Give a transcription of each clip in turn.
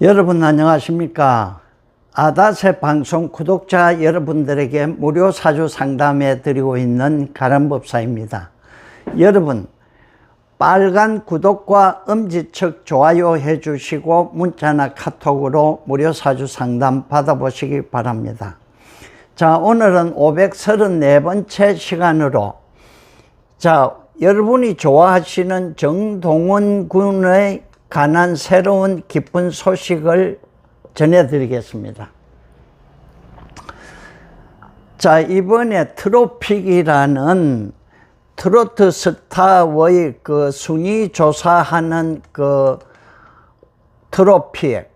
여러분 안녕하십니까? 아다세 방송 구독자 여러분들에게 무료 사주 상담해 드리고 있는 가람법사입니다. 여러분, 빨간 구독과 엄지척 좋아요 해 주시고 문자나 카톡으로 무료 사주 상담 받아보시기 바랍니다. 자, 오늘은 534번째 시간으로 자, 여러분이 좋아하시는 정동원 군의 관한 새로운 기쁜 소식을 전해드리겠습니다. 자, 이번에 트로픽이라는 트로트 스타의 그 순위 조사하는 그 트로픽,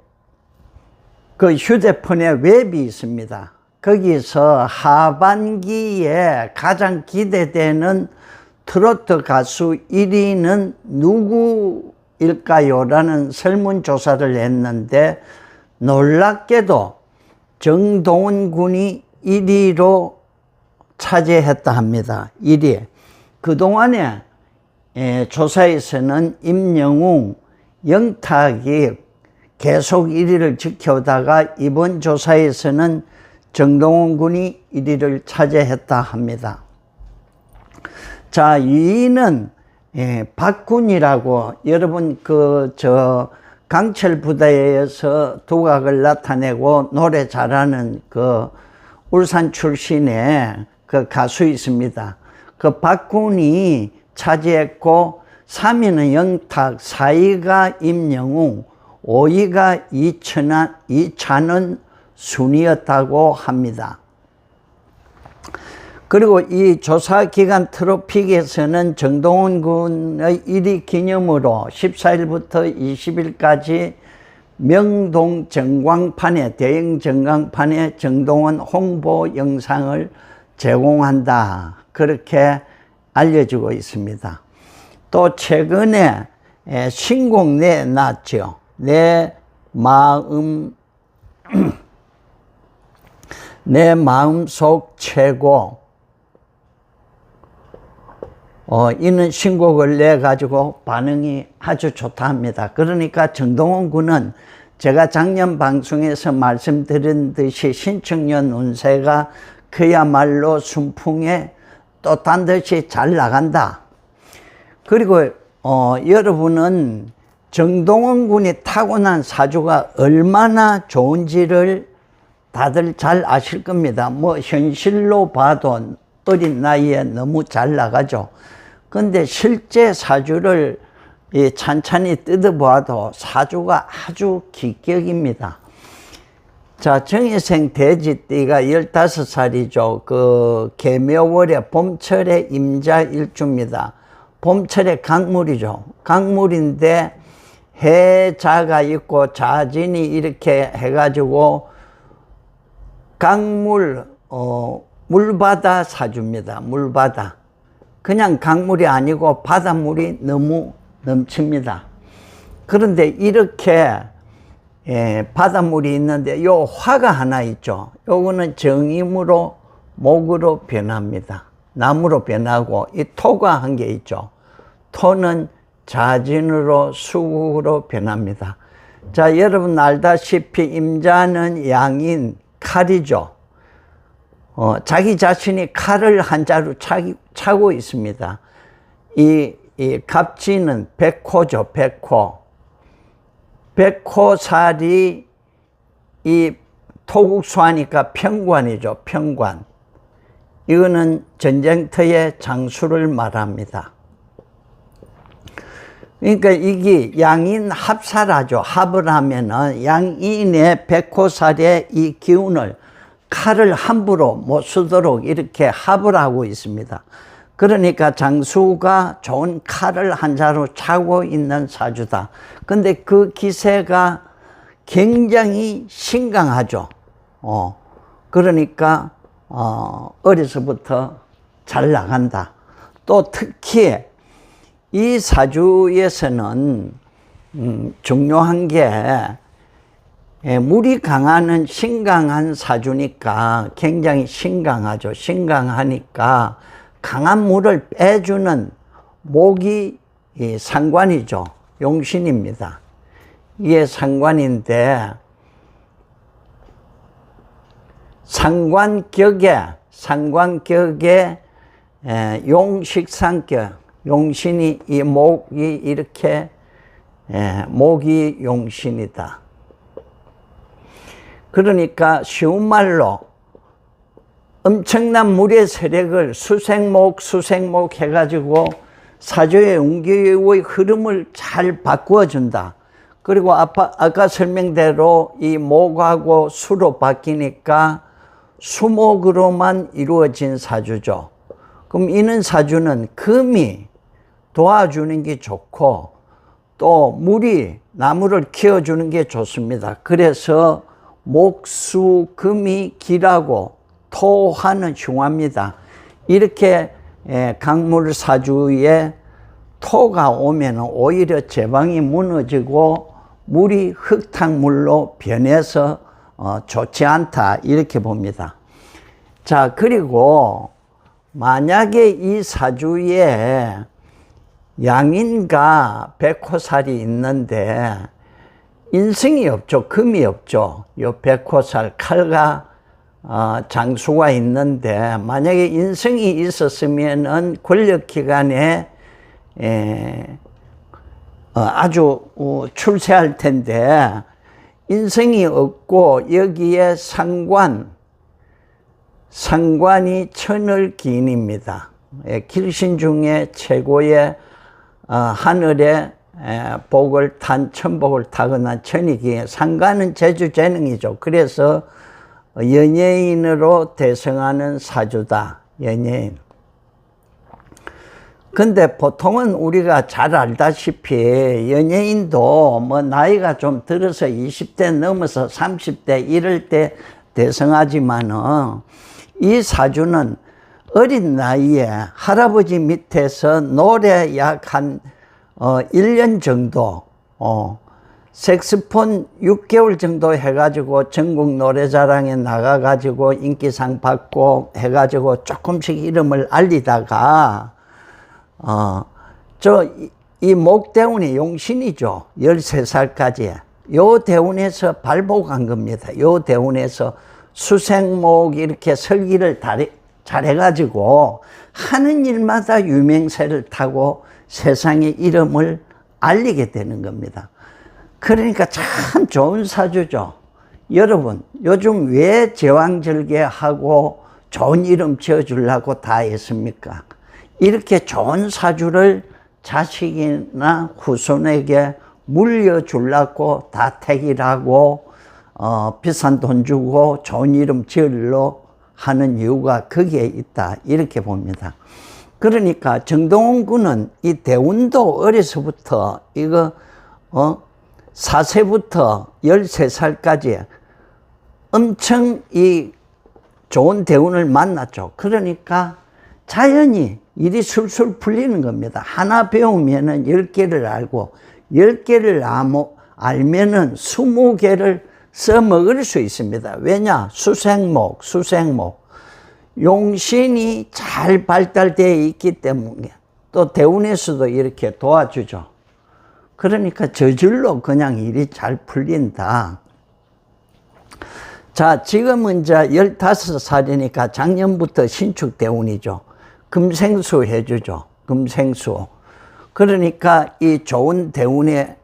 그 휴대폰에 웹이 있습니다. 거기서 하반기에 가장 기대되는 트로트 가수 1위는 누구 일까요? 라는 설문조사를 했는데 놀랍게도 정동원 군이 1위로 차지했다 합니다. 1위. 그동안에 에, 조사에서는 임영웅, 영탁이 계속 1위를 지켜오다가 이번 조사에서는 정동원 군이 1위를 차지했다 합니다. 자, 2위는 예, 박군이라고 여러분 그 저 강철 부대에서 두각을 나타내고 노래 잘하는 그 울산 출신의 그 가수 있습니다. 그 박군이 차지했고 3위는 영탁, 4위가 임영웅, 5위가 이천한, 이찬은 순이었다고 합니다. 그리고 이 조사 기간 트로픽에서는 정동원 군의 1위 기념으로 14일부터 20일까지 명동 전광판에 대형 전광판에 정동원 홍보 영상을 제공한다. 그렇게 알려지고 있습니다. 또 최근에 신곡 내놨죠. 내 마음 내 마음속 최고 어, 이는 신곡을 내 가지고 반응이 아주 좋다 합니다. 그러니까 정동원 군은 제가 작년 방송에서 말씀드린 듯이 신청년 운세가 그야말로 순풍에 또딴 듯이 잘 나간다. 그리고 어, 여러분은 정동원 군이 타고난 사주가 얼마나 좋은지를 다들 잘 아실 겁니다. 뭐 현실로 봐도 어린 나이에 너무 잘 나가죠. 근데 실제 사주를 이 찬찬히 뜯어보아도 사주가 아주 기격입니다. 자, 정희생 돼지띠가 15살이죠. 그 개묘월에 봄철에 임자 일주입니다. 봄철에 강물이죠. 강물인데 해자가 있고 자진이 이렇게 해가지고 강물, 어, 물바다 사주입니다. 물바다. 그냥 강물이 아니고 바닷물이 너무 넘칩니다. 그런데 이렇게 예, 바닷물이 있는데 요 화가 하나 있죠. 요거는 정임으로 목으로 변합니다. 나무로 변하고 이 토가 한개 있죠. 토는 자진으로 수국으로 변합니다. 자, 여러분 알다시피 임자는 양인 칼이죠. 어, 자기 자신이 칼을 한 자루 차기, 차고 있습니다. 이, 이 갑지는 백호죠, 백호. 백호살이 이 토국수하니까 평관이죠, 평관. 이거는 전쟁터의 장수를 말합니다. 그러니까 이게 양인 합사라죠. 합을 하면은 양인의 백호살의 이 기운을 칼을 함부로 못 쓰도록 이렇게 합을 하고 있습니다. 그러니까 장수가 좋은 칼을 한 자루 차고 있는 사주다. 근데 그 기세가 굉장히 신강하죠. 어, 그러니까, 어, 어려서부터 잘 나간다. 또 특히 이 사주에서는, 음, 중요한 게, 예, 물이 강하는 신강한 사주니까 굉장히 신강하죠. 신강하니까 강한 물을 빼주는 목이 상관이죠. 용신입니다. 이게 상관인데 상관격에 상관격에 에, 용식상격 용신이 이 목이 이렇게 에, 목이 용신이다. 그러니까 쉬운 말로 엄청난 물의 세력을 수생목 수생목 해가지고 사조의 운기의 흐름을 잘 바꾸어 준다. 그리고 아까, 아까 설명대로 이 목하고 수로 바뀌니까 수목으로만 이루어진 사주죠. 그럼 이는 사주는 금이 도와주는 게 좋고 또 물이 나무를 키워주는 게 좋습니다. 그래서 목수 금이 길하고 토화는 흉합니다. 이렇게 예, 강물 사주에 토가 오면 오히려 제방이 무너지고 물이 흙탕물로 변해서 어, 좋지 않다 이렇게 봅니다. 자 그리고 만약에 이 사주에 양인과 백호살이 있는데 인승이 없죠. 금이 없죠. 요 백호살 칼과 어, 장수가 있는데 만약에 인성이 있었으면은 권력 기관에 에, 어, 아주 어, 출세할 텐데 인성이 없고 여기에 상관 상관이 천을 기인입니다. 예, 길신 중에 최고의 어, 하늘의 에, 복을 탄 천복을 타거나 천이 기인 상관은 제주 재능이죠. 그래서 연예인으로 대성하는 사주다. 연예인. 근데 보통은 우리가 잘 알다시피 연예인도 뭐 나이가 좀 들어서 20대 넘어서 30대 이럴 때 대성하지만은 이 사주는 어린 나이에 할아버지 밑에서 노래 약한 어, 1년 정도 어, 색스폰 6개월 정도 해가지고 전국 노래자랑에 나가가지고 인기상 받고 해가지고 조금씩 이름을 알리다가 어, 저, 이 목대운이 용신이죠. 13살까지. 요 대운에서 발복한 겁니다. 요 대운에서 수생목 이렇게 설기를 잘 해가지고 하는 일마다 유명세를 타고 세상의 이름을 알리게 되는 겁니다. 그러니까 참 좋은 사주죠. 여러분, 요즘 왜 제왕절개하고 좋은 이름 지어주려고 다 했습니까? 이렇게 좋은 사주를 자식이나 후손에게 물려주려고 다 택일하고 어, 비싼 돈 주고 좋은 이름 지으려 하는 이유가 거기에 있다 이렇게 봅니다. 그러니까 정동원 군은 이 대운도 어려서부터 이거 어 4세부터 13살까지 엄청 이 좋은 대운을 만났죠. 그러니까 자연히 일이 술술 풀리는 겁니다. 하나 배우면은 열 개를 알고, 열 개를 알면은 스무 개를 써먹을 수 있습니다. 왜냐? 수생목, 수생목. 용신이 잘 발달되어 있기 때문에 또 대운에서도 이렇게 도와주죠. 그러니까 저절로 그냥 일이 잘 풀린다. 자, 지금은 이제 15살이니까 작년부터 신축 대운이죠. 금생수 해주죠. 금생수. 그러니까 이 좋은 대운에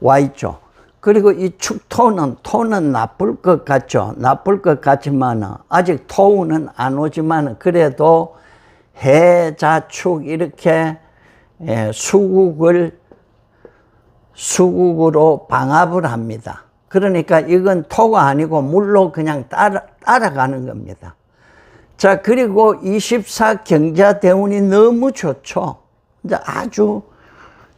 와 있죠. 그리고 이 축토는 토는 나쁠 것 같죠. 나쁠 것 같지만 아직 토운은 안 오지만 그래도 해자축 이렇게 수국을 수국으로 방압을 합니다. 그러니까 이건 토가 아니고 물로 그냥 따라, 따라가는 겁니다. 자, 그리고 24 경자 대운이 너무 좋죠. 이제 아주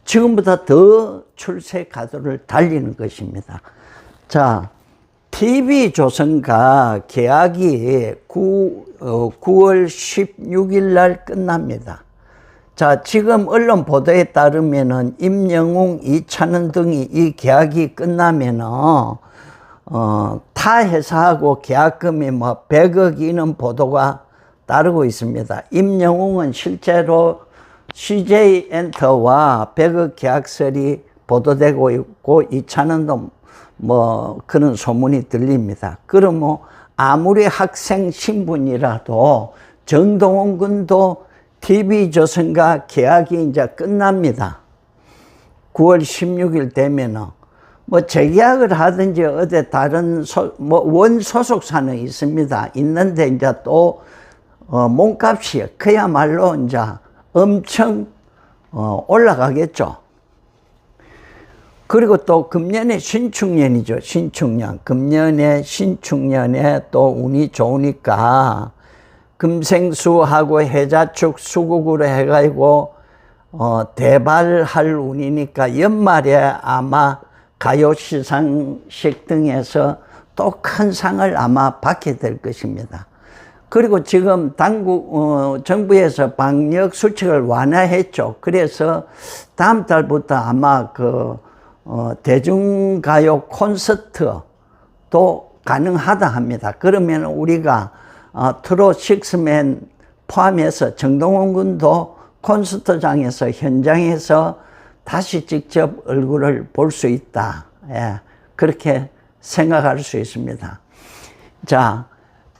지금보다 더 출세 가도를 달리는 것입니다. 자, TV조선과 계약이 9, 어, 9월 16일 날 끝납니다. 자, 지금 언론 보도에 따르면은 임영웅, 이찬원 등이 이 계약이 끝나면은 어, 타 회사하고 계약금이 뭐 100억 이는 보도가 따르고 있습니다. 임영웅은 실제로 CJ 엔터와 100억 계약서리 보도되고 있고 이찬원도 뭐 그런 소문이 들립니다. 그럼 뭐 아무리 학생 신분이라도 정동원 군도 TV조선과 계약이 이제 끝납니다. 9월 16일 되면은 뭐 재계약을 하든지 어디 다른 소, 뭐원 소속사는 있습니다. 있는데 이제 또 어, 몸값이 그야말로 이제 엄청 어, 올라가겠죠. 그리고 또 금년에 신축년이죠. 신축년. 금년에 신축년에 또 운이 좋으니까 금생수하고 해자축 수국으로 해가지고 어, 대발할 운이니까 연말에 아마 가요 시상식 등에서 또 큰 상을 아마 받게 될 것입니다. 그리고 지금 당국 어, 정부에서 방역 수칙을 완화했죠. 그래서 다음 달부터 아마 그 어, 대중가요 콘서트도 가능하다 합니다. 그러면 우리가 어, 트롯 식스맨 포함해서 정동원 군도 콘서트장에서 현장에서 다시 직접 얼굴을 볼 수 있다. 예, 그렇게 생각할 수 있습니다. 자,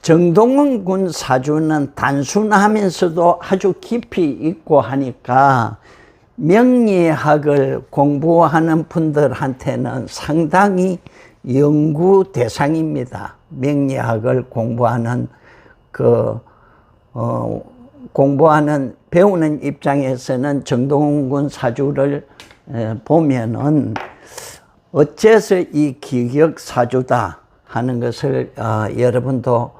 정동원 군 사주는 단순하면서도 아주 깊이 있고 하니까 명리학을 공부하는 분들한테는 상당히 연구 대상입니다. 명리학을 공부하는 그, 어, 공부하는, 배우는 입장에서는 정동원 군 사주를 에, 보면은 어째서 이 기격 사주다 하는 것을 어, 여러분도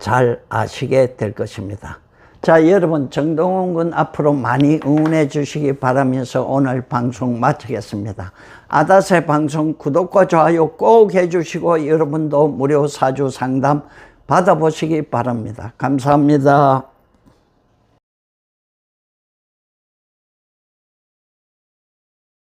잘 아시게 될 것입니다. 자, 여러분 정동원 군 앞으로 많이 응원해 주시기 바라면서 오늘 방송 마치겠습니다. 아다세 방송 구독과 좋아요 꼭 해주시고 여러분도 무료 사주 상담 받아보시기 바랍니다. 감사합니다.